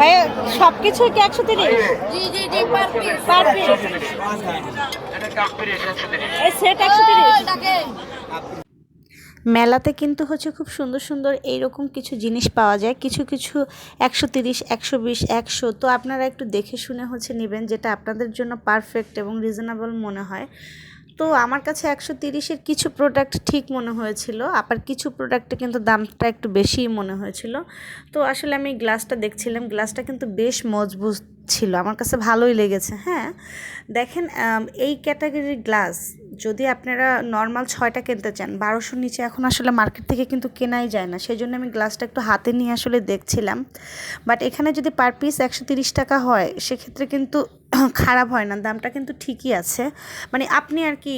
ভাইয়া সব কিছু কি একশো তিরিশ? জি জি জি per piece per piece one thirty এই সেট একশো তিরিশ। মেলাতে কিন্তু হচ্ছে খুব সুন্দর সুন্দর এইরকম কিছু জিনিস পাওয়া যায়। কিছু কিছু একশো তিরিশ একশো বিশ একশো। তো আপনারা একটু দেখে শুনে হচ্ছে নেবেন যেটা আপনাদের জন্য পারফেক্ট এবং রিজনেবল মনে হয়। তো আমার কাছে একশো তিরিশের কিছু প্রোডাক্ট ঠিক মনে হয়েছিল। আবার কিছু প্রোডাক্টে কিন্তু দামটা একটু বেশিই মনে হয়েছিল। তো আসলে আমি গ্লাসটা দেখছিলাম। গ্লাসটা কিন্তু বেশ মজবুত ছিল, আমার কাছে ভালোই লেগেছে। হ্যাঁ দেখেন এই ক্যাটাগরির গ্লাস যদি আপনারা নর্মাল ছয়টা কিনতে চান, বারোশোর নিচে এখন আসলে মার্কেট থেকে কিন্তু কেনাই যায় না। সেই জন্য আমি গ্লাসটা একটু হাতে নিয়ে আসলে দেখছিলাম। বাট এখানে যদি পার পিস একশো তিরিশ টাকা হয়, সেক্ষেত্রে কিন্তু খারাপ হয় না, দামটা কিন্তু ঠিকই আছে। মানে আপনি আর কি,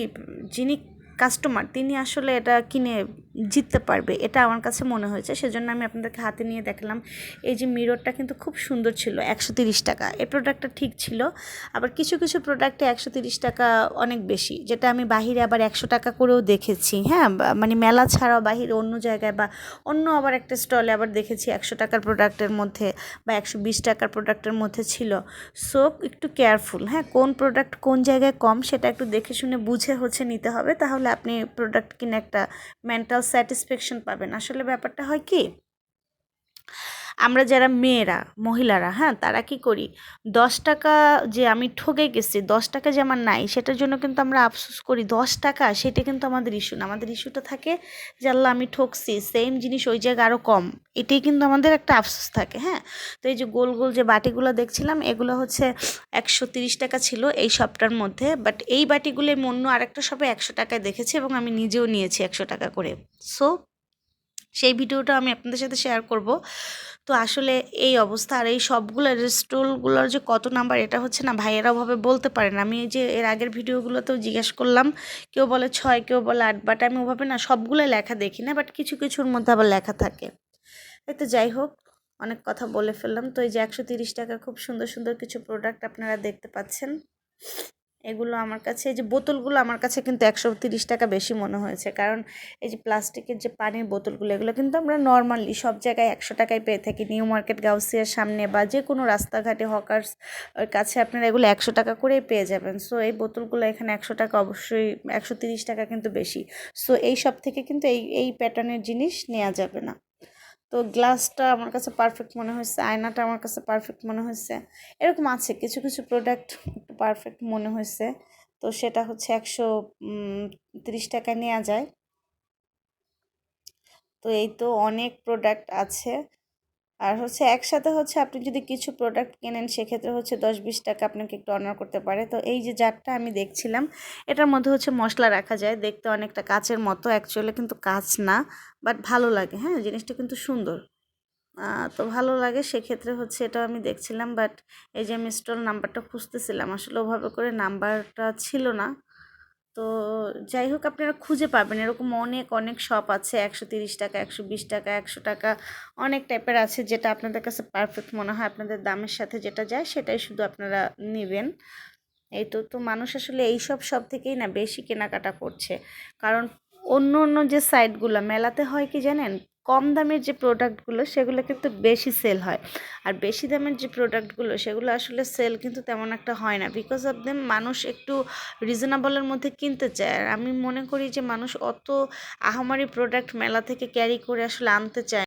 যিনি কাস্টমার তিনি আসলে এটা কিনে জিততে পারবে, এটা আমার কাছে মনে হয়েছে। সেজন্য আমি আপনাদেরকে হাতে নিয়ে দেখলাম, এই যে মিররটা কিন্তু খুব সুন্দর ছিল, একশো তিরিশ টাকা। এই প্রোডাক্টটা ঠিক ছিল, আবার কিছু কিছু প্রোডাক্টে একশো তিরিশ টাকা অনেক বেশি, যেটা আমি বাহিরে আবার একশো টাকা করেও দেখেছি। হ্যাঁ মানে মেলা ছাড়াও বাহিরে অন্য জায়গায় বা অন্য আবার একটা স্টলে আবার দেখেছি একশো টাকার প্রোডাক্টের মধ্যে বা একশো বিশ টাকার প্রোডাক্টের মধ্যে ছিল। সো একটু কেয়ারফুল হ্যাঁ কোন প্রোডাক্ট কোন জায়গায় কম সেটা একটু দেখে শুনে বুঝে হচ্ছে নিতে হবে। তাহলে আপনি প্রোডাক্ট কিনে একটা মেন্টাল স্যাটিসফ্যাকশন পাবেন। আসলে ব্যাপারটা হয় কি? আমরা যারা মেয়েরা, মহিলারা হ্যাঁ তারা কি করি? দশ টাকা যে আমি ঠকে গেছি, দশ টাকা যে আমার নাই, সেটার জন্য কিন্তু আমরা আফসোস করি। দশ টাকা, সেটা কিন্তু আমাদের ইস্যু না। আমাদের ইস্যুটা থাকে যে, আল্লাহ আমি ঠকছি সেম জিনিস ওই জায়গায় আরও কম। এটাই কিন্তু আমাদের একটা আফসোস থাকে হ্যাঁ? তো এই যে গোল গোল যে বাটিগুলো দেখছিলাম, এগুলো হচ্ছে একশো তিরিশ টাকা ছিল এই শপটার মধ্যে বাট এই বাটিগুলো আমি অন্য আরেকটা শপে একশো টাকায় দেখেছি এবং আমি নিজেও নিয়েছি একশো টাকা করে। সো সেই ভিডিওটা আমি আপনাদের সাথে শেয়ার করব। তো আসলে এই অবস্থা আর এই সবগুলো স্টলগুলোর যে কত নাম্বার এটা হচ্ছে না, ভাইয়েরা ওভাবে বলতে পারে না। আমি যে এর আগের ভিডিওগুলোতেও জিজ্ঞেস করলাম, কেউ বলে ছয়, কেউ বলে আট বাট আমি ওভাবে না সবগুলো লেখা দেখি না বাট কিছু কিছুর মধ্যে আবার লেখা থাকে। তো যাই হোক, অনেক কথা বলে ফেললাম। তো এই যে একশো তিরিশ টাকার খুব সুন্দর সুন্দর কিছু প্রোডাক্ট আপনারা দেখতে পাচ্ছেন। এগুলো আমার কাছে, এই যে বোতলগুলো আমার কাছে কিন্তু একশো তিরিশ টাকা বেশি মনে হয়েছে। কারণ এই যে প্লাস্টিকের যে পানির বোতলগুলো, এগুলো কিন্তু আমরা নর্মালি সব জায়গায় একশো টাকায় পেয়ে থাকি। নিউ মার্কেট, গাউসিয়ার সামনে বা যে কোনো রাস্তাঘাটে, হকার্স কাছে আপনারা এগুলো একশো টাকা করেই পেয়ে যাবেন। সো এই বোতলগুলো এখানে একশো টাকা অবশ্যই, একশো তিরিশ টাকা কিন্তু বেশি। সো এই সব থেকে কিন্তু এই এই প্যাটার্নের জিনিস নেওয়া যাবে না। তো গ্লাসটা আমার কাছে পারফেক্ট মনে হয়েছে, আয়নাটা আমার কাছে পারফেক্ট মনে হয়েছে। এরকম আছে, কিছু কিছু প্রোডাক্ট একটু পারফেক্ট মনে হয়েছে। তো সেটা হচ্ছে একশো তিরিশ টাকা নেওয়া যায়। তো এই তো অনেক প্রোডাক্ট আছে। আর হচ্ছে একসাথে হচ্ছে আপনি যদি কিছু প্রোডাক্ট কেনেন, সেক্ষেত্রে হচ্ছে দশ বিশ টাকা আপনাকে একটু অনার করতে পারে। তো এই যে জারটা আমি দেখছিলাম, এটার মধ্যে হচ্ছে মশলা রাখা যায়। দেখতে অনেকটা কাচের মতো অ্যাকচুয়ালি কিন্তু কাচ না বাট ভালো লাগে। হ্যাঁ জিনিসটা কিন্তু সুন্দর। তো ভালো লাগে, সেক্ষেত্রে হচ্ছে এটা আমি দেখছিলাম বাট এই যে আমি স্টল নাম্বারটা খুঁজতেছিলাম, আসলে ওভাবে করে নাম্বারটা ছিল না। তো যাই হোক, আপনারা খুঁজে পাবেন। এরকম অনেক অনেক শপ আছে। একশো তিরিশ টাকা, একশো বিশ টাকা, একশো টাকা, অনেক টাইপের আছে যেটা আপনাদের কাছে পারফেক্ট মনে হয়। আপনাদের দামের সাথে যেটা যায় সেটাই শুধু আপনারা নেবেন। এই তো তো মানুষ আসলে এইসব সব থেকেই না বেশি কেনাকাটা করছে। কারণ অন্য অন্য যে সাইটগুলো মেলাতে হয় কি জানেন? কম দামের যে প্রোডাক্টগুলো সেগুলো কিন্তু বেশি সেল হয়। আর বেশি দামের যে প্রোডাক্টগুলো সেগুলো আসলে সেল কিন্তু তেমন একটা হয় না। বিকজ অফ দেম মানুষ একটু রিজনেবলের মধ্যে কিনতে চায়। আর আমি মনে করি যে, মানুষ অত আহামারি প্রোডাক্ট মেলা থেকে ক্যারি করে আসলে আনতে চায়